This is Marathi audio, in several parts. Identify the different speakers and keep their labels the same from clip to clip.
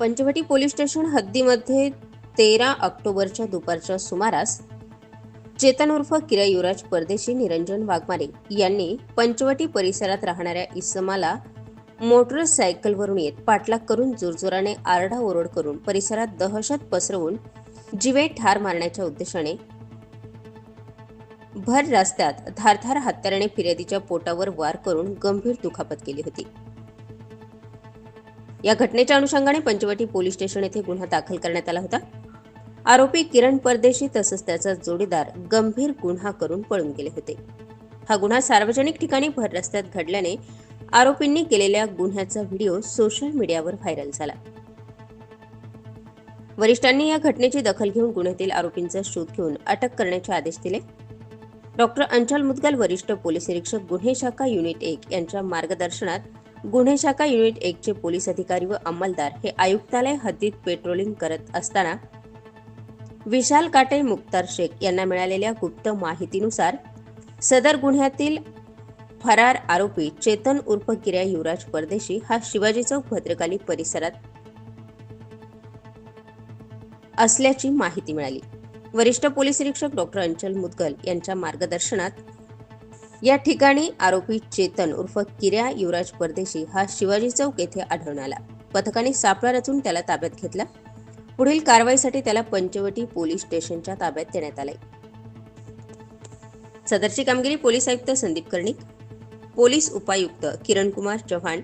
Speaker 1: पंचवटी पोलीस स्टेशन हद्दीमध्ये तेरा ऑक्टोबरच्या दुपारच्या सुमारास चेतन उर्फ किरा युवराज परदेशी निरंजन वाघमारे यांनी पंचवटी परिसरात राहणाऱ्या इसमाला मोटरसायकलवरून येत पाठलाग करून जोरजोराने आरडाओरड करून परिसरात दहशत पसरवून जिवे ठार मारण्याच्या उद्देशाने भर रस्त्यात धारधार हत्याराने फिर्यादीच्या पोटावर वार करून गंभीर दुखापत केली होती. या घटनेच्या अनुषंगाने पंचवटी पोलीस स्टेशन येथे गुन्हा दाखल करण्यात आला होता. आरोपी किरण परदेशी तसंच त्याचा जोडीदार गंभीर गुन्हा करून पळून गेले होते. हा गुन्हा सार्वजनिक ठिकाणी भर रस्त्यात घडल्याने आरोपींनी केलेल्या गुन्ह्याचा व्हिडिओ सोशल मीडियावर व्हायरल झाला. वरिष्ठांनी या घटनेची दखल घेऊन गुन्ह्यातील आरोपींचा शोध घेऊन अटक करण्याचे आदेश दिले. डॉक्टर अंचल मुदगल वरिष्ठ पोलीस निरीक्षक गुन्हे शाखा युनिट एक यांच्या मार्गदर्शनात गुन्हे शाखा युनिट एकचे पोलीस अधिकारी व अंमलदार हे आयुक्तालय हद्दीत पेट्रोलिंग करत असताना विशाल काटे मुक्तार शेख यांना मिळालेल्या गुप्त माहितीनुसार सदर गुन्ह्यातील फरार आरोपी चेतन उर्फ किर्या युवराज परदेशी हा शिवाजी चौक भद्रकाली परिसरात असल्याची माहिती मिळाली. वरिष्ठ पोलीस निरीक्षक डॉक्टर अंचल मुदगल यांच्या मार्गदर्शनात या ठिकाणी आरोपी चेतन उर्फ किर्या युवराज परदेशी हा शिवाजी चौक येथे आढळून आला. पथकाने सापळा रचून त्याला ताब्यात घेतला. पुढील कारवाईसाठी त्याला पंचवटी पोलीस स्टेशनच्या ताब्यात देण्यात आले. सदरची कामगिरी पोलीस आयुक्त संदीप कर्णिक पोलीस उपायुक्त किरण कुमार चव्हाण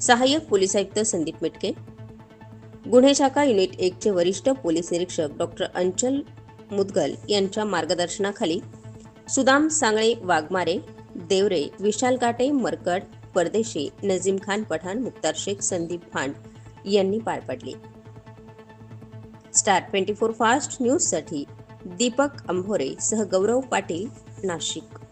Speaker 1: सहाय्यक पोलीस आयुक्त संदीप मिटके गुन्हे शाखा युनिट एकचे वरिष्ठ पोलीस निरीक्षक डॉक्टर अंचल मुदगल यांच्या मार्गदर्शनाखाली सुदाम सांगळे वाघमारे देवरे विशाल काटे मरकट परदेशी नजीम खान पठाण मुक्तार शेख संदीप खान यांनी पार पडली. स्टार ट्वेंटी फोर फास्ट न्यूजसाठी दीपक अंभोरे सह गौरव पाटील नाशिक.